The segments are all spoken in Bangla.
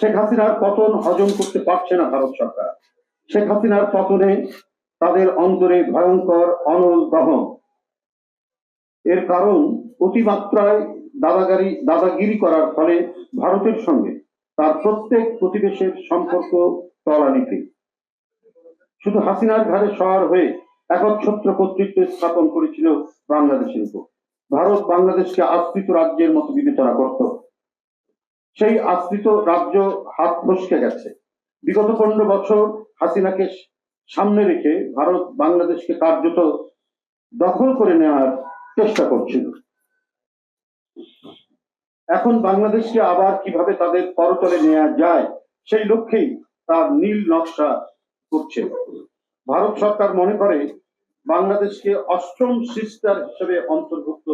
শেখ হাসিনার পতন হজম করতে পারছে না ভারত সরকার। শেখ হাসিনার পতনে তাদের অন্তরে ভয়ঙ্কর অনল দহন। এর কারণ অতিমাত্রায় দাদাগারি, দাদাগিরি করার ফলে ভারতের সঙ্গে তার প্রত্যেক প্রতিবেশের সম্পর্ক তলানিতে। শুধু হাসিনার ঘাড়ে সওয়ার হয়ে একচ্ছত্র কর্তৃত্ব স্থাপন করেছিল বাংলাদেশের উপর। ভারত বাংলাদেশকে আশ্রিত রাজ্যের মতো বিবেচনা করত। সেই আশ্রিত রাজ্য হাত ফসকে গেছে। বিগত পনেরো বছর হাসিনাকে সামনে রেখে ভারত বাংলাদেশকে কার্যত দখল করে নেওয়ার চেষ্টা করছিল। এখন বাংলাদেশকে আবার কীভাবে তাদের করতলে নেওয়া যায়, সেই লক্ষ্যেই তার নীল নকশা করছে। ভারত সরকার মনে করে, বাংলাদেশকে অষ্টম সিস্টার হিসেবে অন্তর্ভুক্ত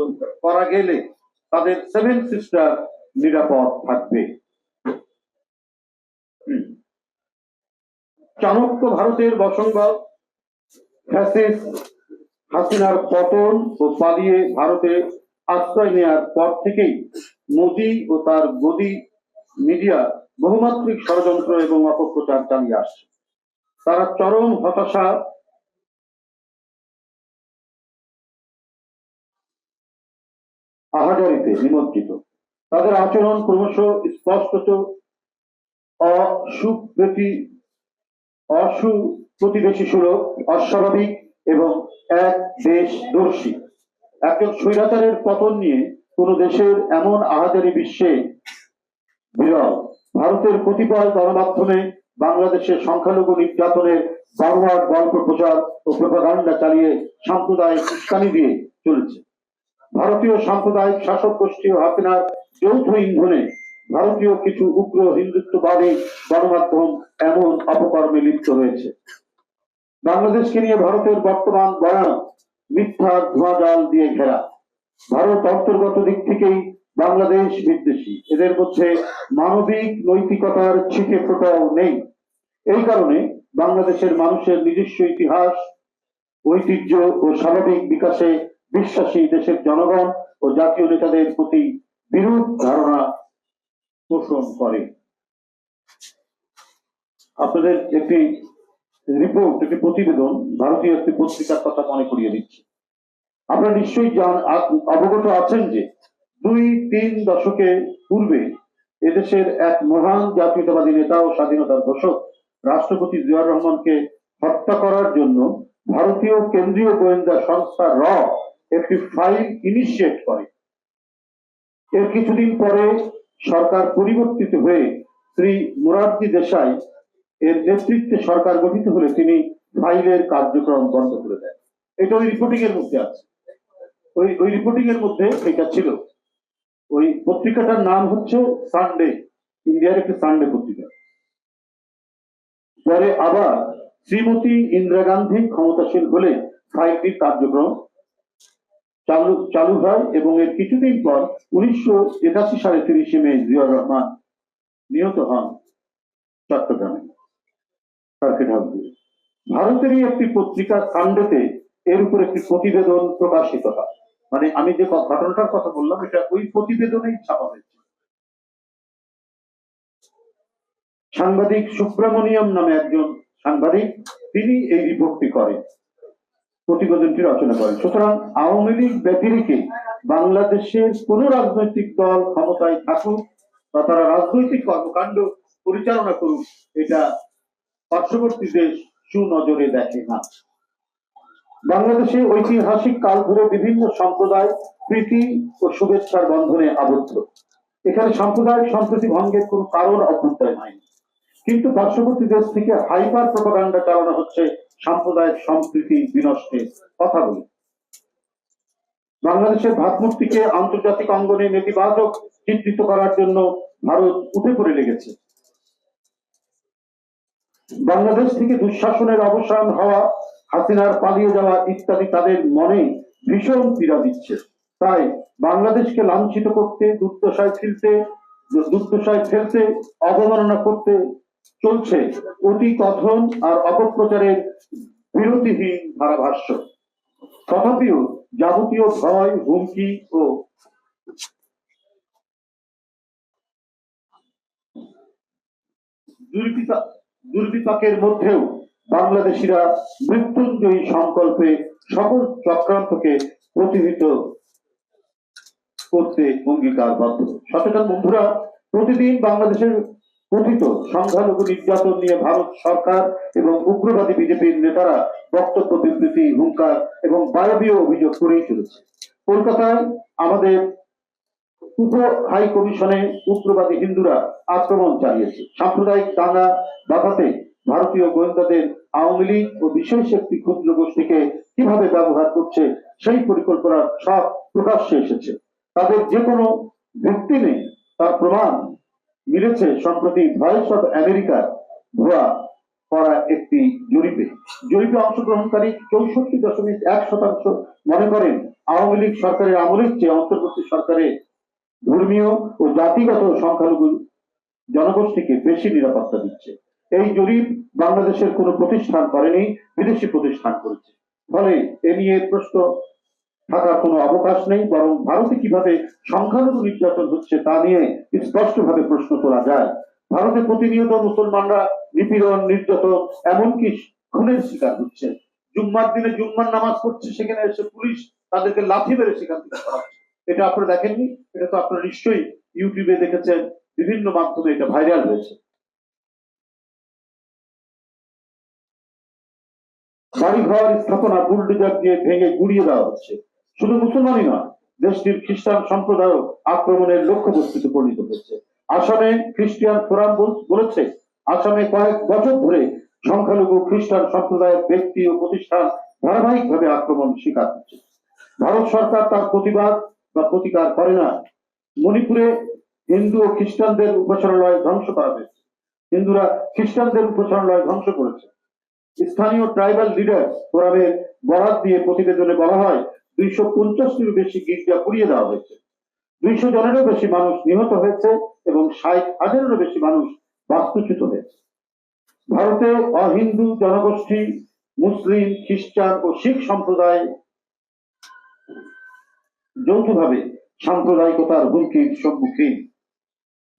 করা গেলে তাদের সেভেন সিস্টার নিরাপদ থাকবে। চাণক্য ভারতের বসঙ্গত ফ্যাসিস হাসিনার পতন ও পালিয়ে ভারতে আশ্রয় নেওয়ার পর থেকেই মোদী ও তার গদি মিডিয়া বহুমাত্রিক ষড়যন্ত্র এবং অপপ্রচার চালিয়ে আসছে। তারা চরম হতাশা আহাজারিতে নিমজ্জিত। তাদের আচরণ ক্রমশ স্পষ্টত অসুপ্রতি অসুপ্রতিবেশী সুলভ অস্বাভাবিক এবং এক দেশ দর্শী একজন স্বৈরাচারের পতন নিয়ে কোন দেশের এমন আহাজারি বিশ্বে বিরল। ভারতের কতিপয় গণমাধ্যমে বাংলাদেশের সংখ্যালঘু নির্যাতনের বারবার গল্প প্রচার ও প্রপাগান্ডা চালিয়ে সাম্প্রদায়িক উস্কানি দিয়ে চলেছে। ভারতীয় সাম্প্রদায়িক শাসক গোষ্ঠী ও হাসিনার যৌথ ইন্ধনে ভারতীয় কিছু উগ্র হিন্দুত্ববাদী গণমাধ্যম এমন অপকর্মে লিপ্ত হয়েছে। বাংলাদেশকে নিয়ে ভারতের বর্তমান বয়ান মিথ্যা ধোঁয়াজাল দিয়ে ঘেরা। ভারত অন্তর্গত দিক থেকেই বাংলাদেশ বিদ্বেষী। এদের মধ্যে মানবিক নৈতিকতার ছিটে ফোটাও নেই। এই কারণে বাংলাদেশের মানুষের নিজস্ব ইতিহাস, ঐতিহ্য ও স্বাভাবিক বিকাশে বিশ্বাসী দেশের জনগণ ও জাতীয় নেতাদের প্রতি বিরূপ ধারণা পোষণ করে। আপনাদের একটি রিপোর্ট একটি প্রতিবেদন, ভারতীয় একটি পত্রিকার কথা মনে করিয়ে দিচ্ছি। আপনারা নিশ্চয়ই অবগত আছেন যে দুই তিন দশকে পূর্বে এদেশের এক মহান জাতীয়তাবাদী নেতা ও স্বাধীনতার ঘোষক রাষ্ট্রপতি জিয়াউর রহমানকে হত্যা করার জন্য ভারতীয় কেন্দ্রীয় গোয়েন্দা সংস্থা র একটি ফাইল ইনিশিয়েট করে। এর কিছুদিন পরে সরকার পরিবর্তিত হয়ে শ্রী মোরারজি দেশাই এর নেতৃত্বে সরকার গঠিত হলে তিনি ফাইলের কার্যক্রম বন্ধ করে দেন। এটা ওই রিপোর্টিং এর মধ্যে আছে। ওই ওই রিপোর্টিং এর মধ্যে এটা ছিল। ওই পত্রিকাটার নাম হচ্ছে সানডে ইন্ডিয়ার একটি সানডে পত্রিকা। পরে আবার শ্রীমতী ইন্দিরা গান্ধী ক্ষমতাসীন হলে ফাইলটির কার্যক্রম চালু চালু হয় এবং এর কিছুদিন পর উনিশশো একাশি সালে তিরিশে মে জিয়াউর রহমান নিহত হন চট্টগ্রামে ভারতেরই একটি পত্রিকা সানডেতে এর উপর একটি প্রতিবেদন প্রকাশিত হয়। মানে আমি যে ঘটনাটার কথা বললাম, এটা ওই প্রতিবেদনেই ছাপা হয়েছে। সাংবাদিক সুব্রমণিয়ম নামে একজন সাংবাদিক, তিনি এই রিপোর্টটি করেন। প্রতিবেদনটি রচনা করেন। সুতরাং আওয়ামী লীগ ব্যতিরেকে বাংলাদেশের কোন রাজনৈতিক দল ক্ষমতায় থাকুক বা তারা রাজনৈতিক কর্মকাণ্ড পরিচালনা করুক, এটা পার্শ্ববর্তী দেশ সুনজরে দেখে না। বাংলাদেশে ঐতিহাসিক কাল ধরে বিভিন্ন সম্প্রদায় প্রীতি ও শুভেচ্ছার বন্ধনে আবদ্ধ। এখানে সাম্প্রদায়িক সম্প্রীতি ভঙ্গের কোন কারণ অভ্যন্তরে নাই কিন্তু পার্শ্ববর্তী দেশ থেকে হাইপার প্রপাগান্ডা চালানো হচ্ছে সাম্প্রদায়িক সম্প্রীতি বিনষ্টের কথা বলে। বাংলাদেশের ভাবমূর্তিকে আন্তর্জাতিক অঙ্গনে নেতিবাচক চিত্রিত করার জন্য ভারত উঠে পড়ে লেগেছে। বাংলাদেশ থেকে দুঃশাসনের অবসান হওয়া, হাসিনার পালিয়ে যাওয়া ইত্যাদি তাদের মনে ভীষণ পীড়া দিচ্ছে। তাই বাংলাদেশকে লাঞ্ছিত করতে, দুর্দশায় ফেলতে দুর্দশায় ফেলতে, অবমাননা করতে চলছে অতি কথন আর অপপ্রচারের বিরতিহীন ধারাভাষ্য। তথাপিও যাবতীয় ভয়, হুমকি ও দুর্বিপাকের মধ্যেও বাংলাদেশিরা মৃত্যুঞ্জয়ী সংকল্পে সকল চক্রান্তকে প্রতিহিত করতে অঙ্গীকারবদ্ধ। সচেতন বন্ধুরা, প্রতিদিন বাংলাদেশের কথিত সংখ্যালঘু নির্যাতন নিয়ে ভারত সরকার এবং উগ্রবাদী বিজেপির নেতারা বক্তব্য, বিবৃতি, হুঙ্কার এবং বায়বীয় অভিযোগ করেই চলেছে। কলকাতায় আমাদের উপ হাই কমিশনে উগ্রবাদী হিন্দুরা আক্রমণ চালিয়েছে। সাম্প্রদায়িক দাঙ্গা বাধাতে ভারতীয় গোয়েন্দাদের আওয়ামী লীগ ও বিশেষ একটি ক্ষুদ্র গোষ্ঠীকে কীভাবে ব্যবহার করছে, সেই পরিকল্পনার সব প্রকাশ্যে এসেছে। তাদের যে কোনো ভিত্তি নেই, তার প্রমাণ মিলেছে সম্প্রতি ভয়েস অফ আমেরিকার ভুয়া করা একটি জরিপে। জরিপে অংশগ্রহণকারী চৌষট্টি দশমিক এক শতাংশ মনে করেন আওয়ামী লীগ সরকারের আমলের চেয়ে অন্তর্বর্তী সরকারের ধর্মীয় ও জাতিগত সংখ্যালঘু জনগোষ্ঠীকে বেশি নিরাপত্তা দিচ্ছে। এই জরিপ বাংলাদেশের কোনো প্রতিষ্ঠান করেনি, বিদেশি প্রতিষ্ঠান করেছে। ফলে এ নিয়ে প্রশ্ন থাকার কোনো অবকাশ নেই, বরং ভারতে কীভাবে সংখ্যালঘু নির্যাতন হচ্ছে তা নিয়ে স্পষ্টভাবে প্রশ্ন তোলা যায়। ভারতে প্রতিনিয়ত মুসলমানরা নিপীড়ন, নির্যাতন, এমনকি খুনের শিকার হচ্ছে। জুম্মার দিনে জুম্মার নামাজ পড়ছে, সেখানে এসে পুলিশ তাদেরকে লাথি মেরে সেখান থেকে এটা আপনারা দেখেননি, এটা তো আপনারা নিশ্চয়ই ইউটিউবে দেখেছেন, বিভিন্ন মাধ্যমে এটা ভাইরাল হয়েছে। বাড়িঘর, স্থাপনা, বুলডোজার দিয়ে ভেঙে গুড়িয়ে দেওয়া হচ্ছে। শুধু মুসলমানই নয়, দেশটির খ্রিস্টান সম্প্রদায় আক্রমণের লক্ষ্যবস্তুতে পরিণত হয়েছে। আসামে খ্রিস্টিয়ান ফোরাম বলেছে, আসামে কয়েক বছর ধরে সংখ্যালঘু খ্রিস্টান সম্প্রদায়ের ব্যক্তি ও প্রতিষ্ঠান ধারাবাহিকভাবে আক্রমণ শিকার হচ্ছে। ভারত সরকার তার প্রতিবাদ বা প্রতিকার করে না। মণিপুরে হিন্দু ও খ্রিস্টানদের উপাসনালয় ধ্বংস করা হয়েছে। হিন্দুরা খ্রিস্টানদের উপাসনালয় ধ্বংস করেছে। স্থানীয় ট্রাইবাল লিডার ফোরামের বরাত দিয়ে প্রতিবেদনে বলা হয় দুইশো পঞ্চাশটির বেশি গির্জা পুড়িয়ে দেওয়া হয়েছে। দুইশো জনেরও বেশি মানুষ নিহত হয়েছে এবং ষাট হাজারেরও বেশি মানুষ বাস্তুচ্যুত হয়েছে। ভারতে অহিন্দু জনগোষ্ঠী, মুসলিম, খ্রিস্টান ও শিখ সম্প্রদায় যৌথভাবে সাম্প্রদায়িকতার হুমকির সম্মুখীন।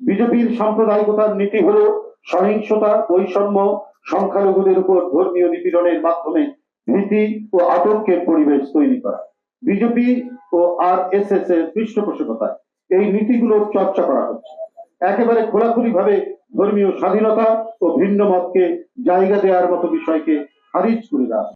বিজেপির সাম্প্রদায়িকতার নীতি হলো সহিংসতা, বৈষম্য, সংখ্যালঘুদের উপর ধর্মীয় নিপীড়নের মাধ্যমে ভীতি ও আতঙ্কের পরিবেশ তৈরি করা। বিজেপি ও আর এস এস এর পৃষ্ঠপোষকতায় এই নীতিগুলোর চর্চা করা হচ্ছে একেবারে খোলাখুলি ভাবে ধর্মীয় স্বাধীনতা ও ভিন্ন মতকে জায়গা দেওয়ার মতো বিষয়কে খারিজ করে দেওয়া।